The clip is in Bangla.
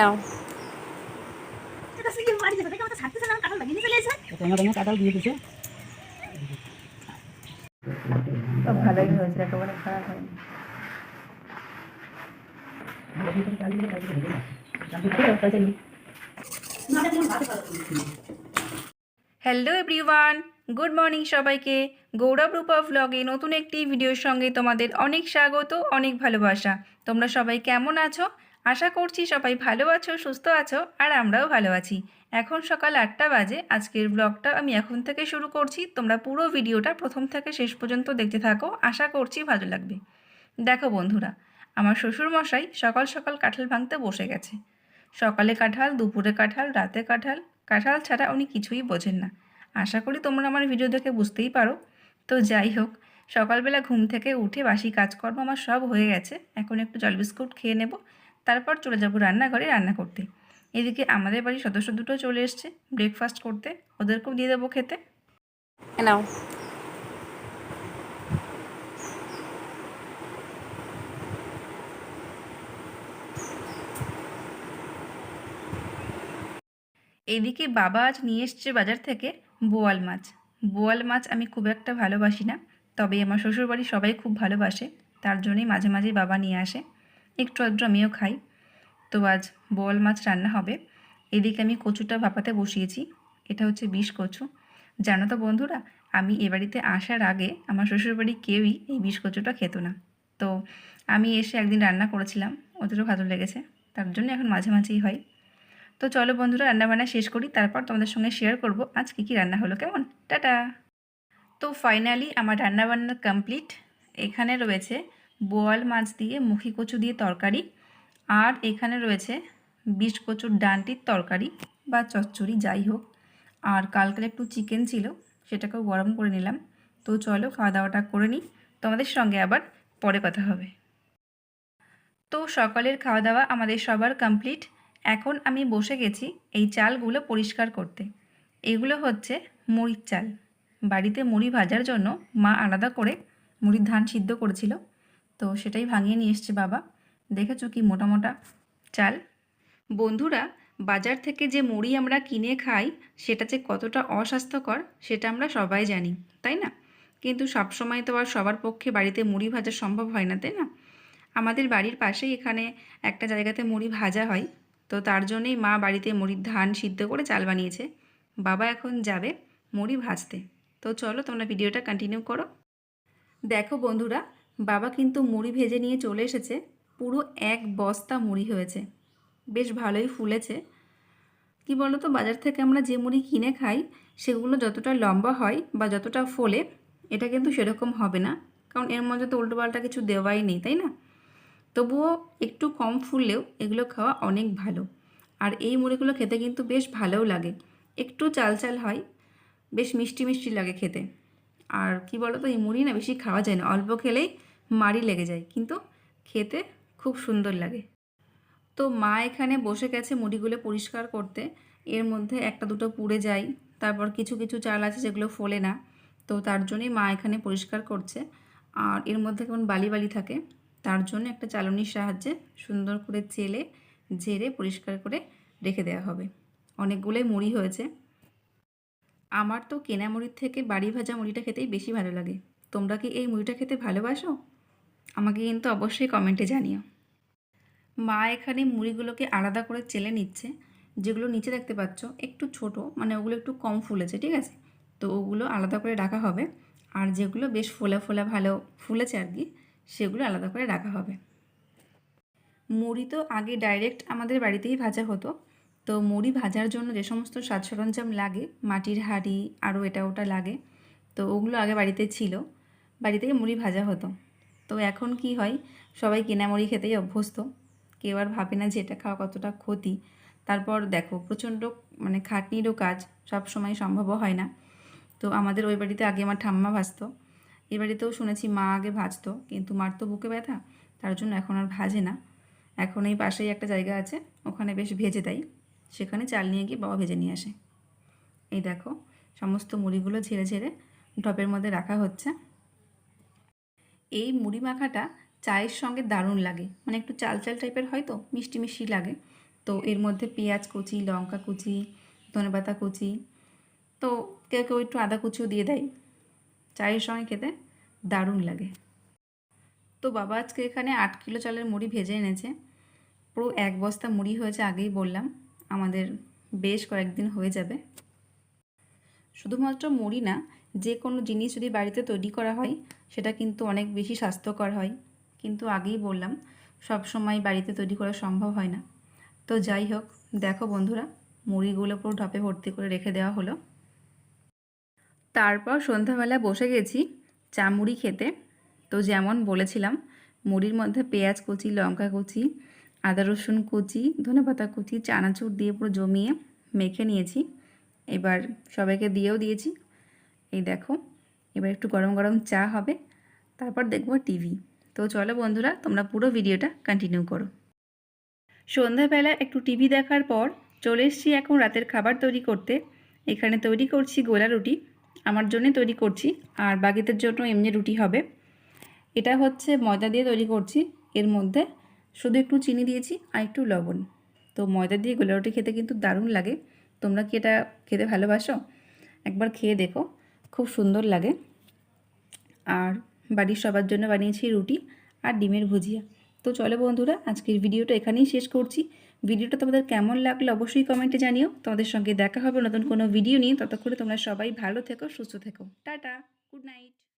নাও। হ্যালো এভরিওয়ান গুড মর্নিং সবাইকে। গৌরব রূপা ভ্লগে নতুন একটি ভিডিওর সঙ্গে তোমাদের অনেক স্বাগত, অনেক ভালোবাসা। তোমরা সবাই কেমন আছো? আশা করছি সবাই ভালো আছো, সুস্থ আছো, আর আমরাও ভালো আছি। এখন সকাল আটটা বাজে, আজকের ব্লগটা আমি এখন থেকে শুরু করছি। তোমরা পুরো ভিডিওটা প্রথম থেকে শেষ পর্যন্ত দেখতে থাকো, আশা করছি ভালো লাগবে। দেখো বন্ধুরা, আমার শ্বশুরমশাই সকাল সকাল কাঁঠাল ভাঙতে বসে গেছে। সকালে কাঁঠাল, দুপুরে কাঁঠাল, রাতে কাঁঠাল কাঁঠাল ছাড়া উনি কিছুই বোঝেন না। আশা করি তোমরা আমার ভিডিও দেখে বুঝতেই পারো। তো যাই হোক, সকালবেলা ঘুম থেকে উঠে বাসি কাজকর্ম আমার সব হয়ে গেছে। এখন একটু জল বিস্কুট খেয়ে নেব। তারপর চলে যাব রান্নাঘরে রান্না করতে। এদিকে আমাদের বাড়ির সদস্য দুটো চলে এসছে ব্রেকফাস্ট করতে। ওদেরকেও দিয়ে দেবো খেতে। নাও। এইদিকে বাবা আজ নিয়ে এসছে বাজার থেকে বোয়াল মাছ। বোয়াল মাছ আমি খুব একটা ভালোবাসি না তবে আমার শ্বশুরবাড়ি সবাই খুব ভালোবাসে তার জন্যই মাঝে মাঝেই বাবা নিয়ে আসে। একটু আধটু আমিও খাই। তো আজ বোয়াল মাছ রান্না হবে। এদিকে আমি কচুটা ভাপাতে বসিয়েছি। এটা হচ্ছে বিষ কচু। জানো তো বন্ধুরা, আমি এ বাড়িতে আসার আগে আমার শ্বশুরবাড়ি কেউই এই বিষ কচুটা খেত না। তো আমি এসে একদিন রান্না করেছিলাম, ওদেরও ভালো লেগেছে। তার জন্য এখন মাঝে মাঝেই হয়। তো চলো বন্ধুরা, রান্নাবান্না শেষ করি, তারপর তোমাদের সঙ্গে শেয়ার করব আজ কী কী রান্না হলো। কেমন? টাটা! তো ফাইনালি আমার রান্নাবান্না কমপ্লিট এখানে রয়েছে বোয়াল মাছ দিয়ে, মুখি কচু দিয়ে তরকারি। আর এখানে রয়েছে বিষ কচুর ডানটির তরকারি বা চচ্চড়ি, যাই হোক। আর কালকের একটু চিকেন ছিল, সেটাকেও গরম করে নিলাম। তো চলো খাওয়া দাওয়াটা করে নিই। তোমাদের সঙ্গে আবার পরে কথা হবে। তো সকালের খাওয়া দাওয়া আমাদের সবার কমপ্লিট। এখন আমি বসে গেছি এই চালগুলো পরিষ্কার করতে। এগুলো হচ্ছে মুড়ির চাল। বাড়িতে মুড়ি ভাজার জন্য মা আলাদা করে মুড়ির ধান সিদ্ধ করেছিল। তো সেটাই ভাঙিয়ে নিয়ে এসছে বাবা। দেখেছ কি মোটা মোটা? চাল। বন্ধুরা, বাজার থেকে যে মুড়ি আমরা কিনে খাই, সেটা যে কতটা অস্বাস্থ্যকর, সেটা আমরা সবাই জানি, তাই না? কিন্তু সবসময় তো আর সবার পক্ষে বাড়িতে মুড়ি ভাজা সম্ভব হয় না, তাই না? আমাদের বাড়ির পাশেই এখানে একটা জায়গাতে মুড়ি ভাজা হয়। তো তার জন্যই মা বাড়িতে মুড়ির ধান সিদ্ধ করে চাল বানিয়েছে। বাবা এখন যাবে মুড়ি ভাজতে। তো চলো তোমরা ভিডিওটা কন্টিনিউ করো। দেখো বন্ধুরা বাবা কিন্তু মুড়ি ভেজে নিয়ে চলে এসেছে। পুরো এক বস্তা মুড়ি হয়েছে। বেশ ভালোই ফুলেছে। কি বলো তো বাজার থেকে আমরা যে মুড়ি কিনে খাই, সেগুলো যতটা লম্বা হয় বা যতটা ফোলে, এটা কিন্তু সেরকম হবে না। কারণ এর মধ্যে তো উল্টোপাল্টা কিছু দেওয়াই নেই, তাই না? তবুও একটু কম ফুললেও এগুলো খাওয়া অনেক ভালো। আর এই মুড়িগুলো খেতে কিন্তু বেশ ভালোও লাগে। একটু চাল চাল হয়, বেশ মিষ্টি মিষ্টি লাগে খেতে। আর কি বলো তো এই মুড়ি না বেশি খাওয়া যায় না। অল্প খেলেই মারি লেগে যায়, কিন্তু খেতে খুব সুন্দর লাগে। তো মা এখানে বসে গেছে মুড়িগুলো পরিষ্কার করতে। এর মধ্যে একটা দুটো পুড়ে যায়, তারপর কিছু কিছু চাল আছে যেগুলো ফোলে না। তো তার জন্যই মা এখানে পরিষ্কার করছে। আর এর মধ্যে কেমন বালি বালি থাকে, তার জন্য একটা চালনির সাহায্যে সুন্দর করে চেলে, ঝেড়ে পরিষ্কার করে রেখে দেওয়া হবে। অনেকগুলোই মুড়ি হয়েছে। আমার তো কেনা মুড়ির থেকে বাড়ি ভাজা মুড়িটা খেতেই বেশি ভালো লাগে। তোমরা কি এই মুড়িটা খেতে ভালোবাসো? আমাকে কিন্তু অবশ্যই কমেন্টে জানিও। মা এখানে মুড়িগুলোকে আলাদা করে চেলে নিচ্ছে, যেগুলো নিচে দেখতে পাচ্ছ একটু ছোট মানে ওগুলো একটু কম ফুলেছে, ঠিক আছে? তো ওগুলো আলাদা করে রাখা হবে। আর যেগুলো বেশ ফোলা ফোলা ভালো ফুলেছে আর কি, সেগুলো আলাদা করে রাখা হবে। মুড়ি তো আগে ডাইরেক্ট আমাদের বাড়িতেই ভাজা হতো। তো মুড়ি ভাজার জন্য যে সমস্ত সাজ সরঞ্জাম লাগে, মাটির হাঁড়ি, আরও এটা ওটা লাগে, তো ওগুলো আগে বাড়িতে ছিল। বাড়ি থেকে মুড়ি ভাজা হতো। তো এখন কি হয়? সবাই কেনা মুড়ি খেতেই অভ্যস্ত। কেউ আর ভাবে না যে এটা খাওয়া কতটা ক্ষতি। তারপর দেখো, প্রচণ্ড মানে খাটনিরও কাজ সব সময় সম্ভবও হয় না। তো আমাদের ওই বাড়িতে আগে আমার ঠাম্মা ভাজতো। এ বাড়িতেও শুনেছি মা আগে ভাজতো, কিন্তু মার তো বুকে ব্যথা, তার জন্য এখন আর ভাজে না। এখন এই পাশেই একটা জায়গা আছে, ওখানে বেশ ভেজে দেয়। সেখানে চাল নিয়ে গিয়ে বাবা ভেজে নিয়ে আসে। এই দেখো, সমস্ত মুড়িগুলো ঝেড়ে ঝেড়ে টপের মধ্যে রাখা হচ্ছে। এই মুড়ি মাখাটা চায়ের সঙ্গে দারুণ লাগে। মানে একটু চাল চাল টাইপের হয় তো, মিষ্টি মিষ্টি লাগে। তো এর মধ্যে পেঁয়াজ কুচি, লঙ্কা কুচি, ধনেপাতা কুচি, তো কেউ কেউ একটু আদা কুচিও দিয়ে দেয়। চায়ের সঙ্গে খেতে দারুণ লাগে। তো বাবা আজকে এখানে আট কিলো চালের মুড়ি ভেজে এনেছে। পুরো এক বস্তা মুড়ি হয়েছে আগেই বললাম। আমাদের বেশ কয়েকদিন হয়ে যাবে। শুধুমাত্র মুড়ি না, যে কোনো জিনিস যদি বাড়িতে তৈরি করা হয়, সেটা কিন্তু অনেক বেশি স্বাস্থ্যকর হয়। কিন্তু আগেই বললাম, সব সময় বাড়িতে তৈরি করা সম্ভব হয় না। তো যাই হোক, দেখো বন্ধুরা, মুড়িগুলো পুরো ঢপে ভর্তি করে রেখে দেওয়া হলো। তারপর সন্ধ্যাবেলা বসে গেছি চা মুড়ি খেতে। তো যেমন বলেছিলাম, মুড়ির মধ্যে পেঁয়াজ কুচি, লঙ্কা কুচি, আদা রসুন কুচি, ধনেপাতা কুচি, চানাচুর দিয়ে পুরো জমিয়ে মেখে নিয়েছি। এবার সবাইকে দিয়েও দিয়েছি। এই দেখো, এবার একটু গরম গরম চা হবে, তারপর দেখব টিভি। তো চলো বন্ধুরা, তোমরা পুরো ভিডিওটা কন্টিনিউ করো। সন্ধ্যাবেলা একটু টিভি দেখার পর চলে এসেছি এখন রাতের খাবার তৈরি করতে। এখানে তৈরি করছি গোলা রুটি, আমার জন্যে তৈরি করছি, আর বাকিদের জন্য এমনি রুটি হবে। এটা হচ্ছে ময়দা দিয়ে তৈরি করছি, এর মধ্যে শুধু একটু চিনি দিয়েছি আর একটু লবণ। তো ময়দা দিয়ে গোলা রুটি খেতে কিন্তু দারুণ লাগে। তোমরা কি এটা খেতে ভালোবাসো? একবার খেয়ে দেখো, খুব সুন্দর লাগে। আর বাড়ির সবার জন্য বানিয়েছি রুটি আর ডিমের ভুজিয়া। তো চলো বন্ধুরা, আজকের ভিডিওটা এখানেই শেষ করছি। ভিডিওটা তোমাদের কেমন লাগল অবশ্যই কমেন্টে জানিও। তোমাদের সঙ্গে দেখা হবে নতুন কোনো ভিডিও নিয়ে। ততক্ষণে তোমরা সবাই ভালো থেকো, সুস্থ থেকো। Tata, good night.